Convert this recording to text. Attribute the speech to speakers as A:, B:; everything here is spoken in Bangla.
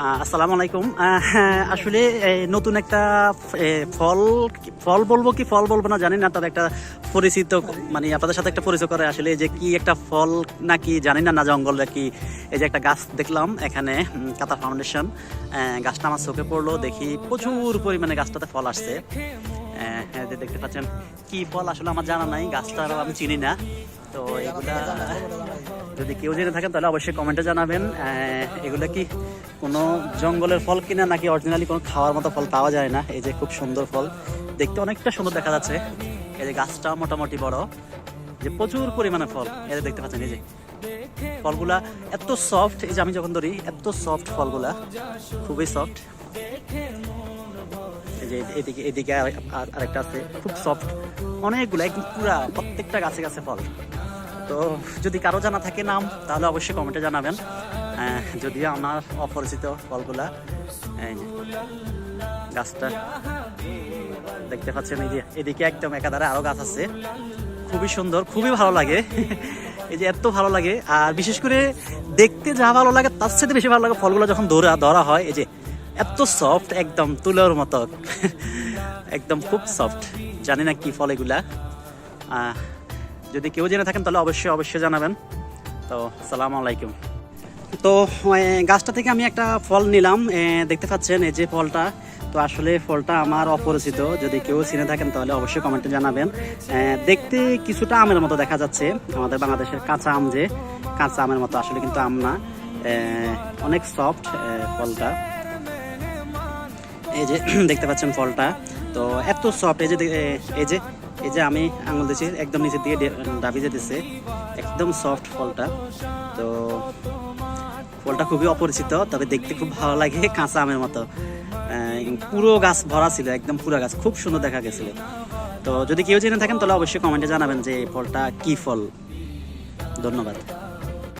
A: আসসালামু আলাইকুম। হ্যাঁ, আসলে নতুন একটা ফল ফল বলব কি ফল বলব না জানি না তবে একটা পরিচিত মানে আপনাদের সাথে একটা পরিচয় করে আসলে যে কি একটা ফল নাকি জানি না না জঙ্গল কি এই যে একটা গাছ দেখলাম এখানে কাতার ফাউন্ডেশন। গাছটা আমার চোখে পড়ল দেখি প্রচুর পরিমাণে গাছটাতে ফল আসছে। আহ, এই যে দেখতে পাচ্ছেন কি ফল আসলে আমার জানা নাই গাছটা আমি চিনি না। তো এগুলা যদি কেউ জেনে থাকেন, তাহলে অবশ্যই কমেন্টে জানাবেন। এগুলো কি কোনো জঙ্গলের ফল কিনা, নাকি অরিজিনালি কোনো খাওয়ার মতো ফল পাওয়া যায় না? এই যে খুব সুন্দর ফল। দেখতে অনেকটা সুন্দর দেখা যাচ্ছে। এই যে গাছটা মোটামুটি বড়। যে প্রচুর পরিমাণে ফল। এই দেখতে পাচ্ছেন, এই যে ফলগুলা এত সফট এই যে আমি যখন ধরি, এত সফট ফলগুলা। খুবই সফট যে এদিকে এদিকে আরেক- আর- আরেকটা আছে। খুব সফট অনেকগুলো, একদম পুরা প্রত্যেকটা গাছে গাছে ফল। তো যদি কারও জানা থাকে নাম তাহলে অবশ্যই কমেন্টে জানাবেন। আহ, যদিও আমার অপরিচিত ফলগুলা গাছটা দেখতে পাচ্ছেন এই যে এদিকে একদম একাধারে আরও গাছ আছে। খুবই সুন্দর খুবই ভালো লাগে। এই যে এত ভালো লাগে। আর বিশেষ করে দেখতে যা ভালো লাগে তার সাথে বেশি ভালো লাগে ফলগুলো যখন ধরা ধরা হয় এই যে এত সফট একদম তুলোর মতো। একদম খুব সফট জানি না কি ফল এগুলা। যদি কেউ জেনে থাকেন, তাহলে অবশ্যই অবশ্যই জানাবেন। তো সালাম আলাইকুম। তো গাছটা থেকে আমি একটা ফল নিলাম। দেখতে পাচ্ছেন, এই যে ফলটা। তো আসলে ফলটা আমার অপরিচিত। যদি কেউ চিনে থাকেন, তাহলে অবশ্যই কমেন্টে জানাবেন। দেখতে কিছুটা আমের মতো দেখা যাচ্ছে। আমাদের বাংলাদেশের কাঁচা আম যে, কাঁচা আমের মতো আসলে কিন্তু আম না। অনেক সফট ফলটা। এই যে, দেখতে পাচ্ছেন ফলটা। তো, এত সফট এই যে এই যে এই যে আমি আঙুল দিয়েছি একদম নিচের দিয়ে ডে- ডাবি যেতেছে, একদম সফট ফলটা। তো ফলটা খুবই অপরিচিত, তবে দেখতে খুব ভালো লাগে কাঁচা আমের মতো। পুরো গাছ ভরা ছিল, একদম পুরো গাছ, খুব সুন্দর দেখা গেছিল। তো যদি কেউ জেনে থাকেন, তাহলে অবশ্যই কমেন্টে জানাবেন যে ফলটা কি ফল। ধন্যবাদ।